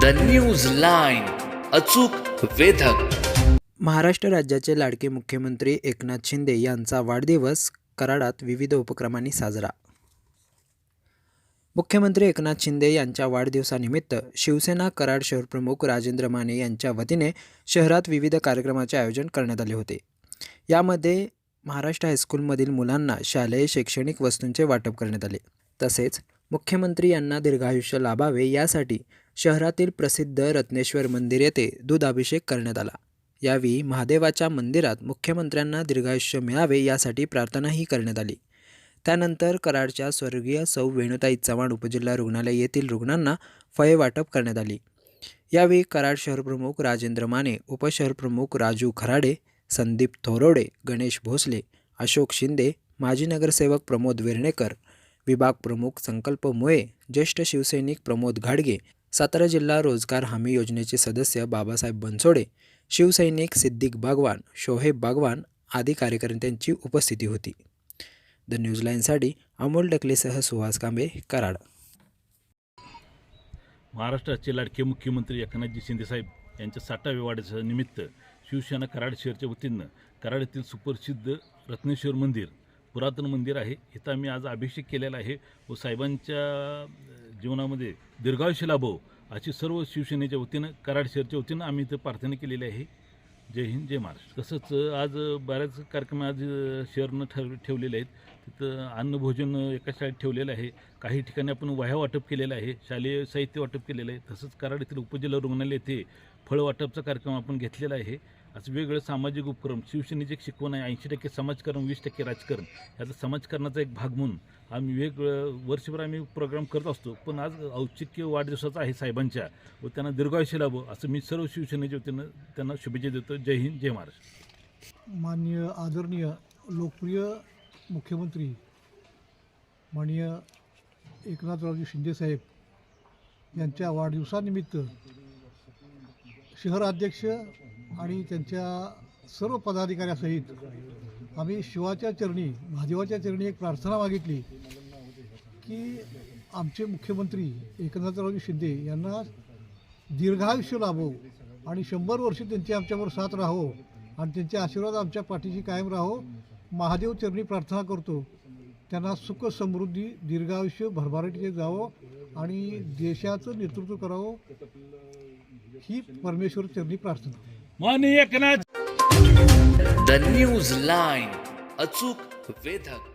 The news line अचूक वेधक. महाराष्ट्र राज्याचे लाडके मुख्यमंत्री एकनाथ शिंदे यांचा वाढदिवस कराडात विविध उपक्रमांनी साजरा. मुख्यमंत्री एकनाथ शिंदे यांच्या वाढदिवसानिमित्त शिवसेना कराड शहरप्रमुख राजेंद्र माने यांच्या वतीने शहरात विविध कार्यक्रमाचे आयोजन करण्यात आले होते. यामध्ये महाराष्ट्र हायस्कूलमधील मुलांना शालेय शैक्षणिक वस्तूंचे वाटप करण्यात आले. तसेच मुख्यमंत्री यांना दीर्घायुष्य लाभावे यासाठी शहरातील प्रसिद्ध रत्नेश्वर मंदिर येथे दूध अभिषेक करण्यात आला. यावेळी महादेवाच्या मंदिरात मुख्यमंत्र्यांना दीर्घायुष्य मिळावे यासाठी प्रार्थनाही करण्यात आली. त्यानंतर कराडच्या स्वर्गीय सौ वेणुताई चव्हाण उपजिल्हा रुग्णालय येथील रुग्णांना फळे वाटप करण्यात आली. यावेळी कराड शहरप्रमुख राजेंद्र माने उपशहरप्रमुख राजू खराडे संदीप थोरोडे गणेश भोसले अशोक शिंदे माजी नगरसेवक प्रमोद विरणेकर विभाग प्रमुख संकल्प मुळे ज्येष्ठ शिवसैनिक प्रमोद घाडगे सातारा जिल्हा रोजगार हमी योजनेचे सदस्य बाबासाहेब बनसोडे शिवसैनिक सिद्दीक बागवान शोहेब बागवान आदी कार्यकर्त्यांची उपस्थिती होती. द न्यूज लाईनसाठी अमोल डकलेसह सुहास कांबे कराड. महाराष्ट्राचे लाडके मुख्यमंत्री एकनाथजी शिंदेसाहेब यांच्या साठाव्या वाढीच्या निमित्त शिवसेना कराड शहरच्या वतीनं कराड येथील सुप्रसिद्ध रत्नेश्वर मंदिर पुरातन मंदिर आहे. इथं आम्ही आज अभिषेक केलेला आहे व साहेबांच्या जीवनामध्ये दीर्घायुष्य लाभो अशी सर्व शिवसेनेच्या वतीनं कराड शहरच्या वतीनं आम्ही इथं प्रार्थना केलेली आहे. जय हिंद जय महाराष्ट्र. तसंच आज बऱ्याच कार्यक्रम आज शहरनं ठर ठेवलेले आहेत. तिथं अन्नभोजन एका शाळेत ठेवलेलं आहे. काही ठिकाणी आपण वह्या वाटप केलेलं आहे शालेय साहित्य वाटप केलेलं आहे. तसंच कराड येथील उपजिल्हा रुग्णालय येथे फळ वाटपचा कार्यक्रम आपण घेतलेला आहे. असं वेगवेगळे सामाजिक उपक्रम शिवसेनेची एक शिकवण आहे ऐंशी टक्के समाजकारण वीस टक्के राजकारण. याचा समाजकारणाचा एक भाग म्हणून आम्ही वेग वर्षभर आम्ही प्रोग्राम करत असतो. पण आज औचित्य वाढदिवसाचा आहे साहेबांच्या व त्यांना दीर्घायुष्य लाभो असं मी सर्व शिवसेनेच्या वतीनं त्यांना शुभेच्छा देतो. जय हिंद जय महाराष्ट्र. माननीय आदरणीय लोकप्रिय मुख्यमंत्री माननीय एकनाथरावजी शिंदेसाहेब यांच्या वाढदिवसानिमित्त शहराध्यक्ष आणि त्यांच्या सर्व पदाधिकाऱ्यासहित आम्ही शिवाच्या चरणी महादेवाच्या चरणी एक प्रार्थना मागितली. की आमचे मुख्यमंत्री एकनाथरावजी शिंदे यांना दीर्घायुष्य लाभो आणि शंभर वर्ष त्यांची आमच्यावर साथ राहो आणि त्यांचे आशीर्वाद आमच्या पाठीशी कायम राहो. महादेव चरणी प्रार्थना करतो. त्यांना सुख समृद्धी दीर्घायुष्य भरभराटीचे जावं आणि देशाचं नेतृत्व करावं. ही परमेश्वर चरणी प्रार्थना. माननीय एकनाथ द न्यूज लाईन अचूक वेधक.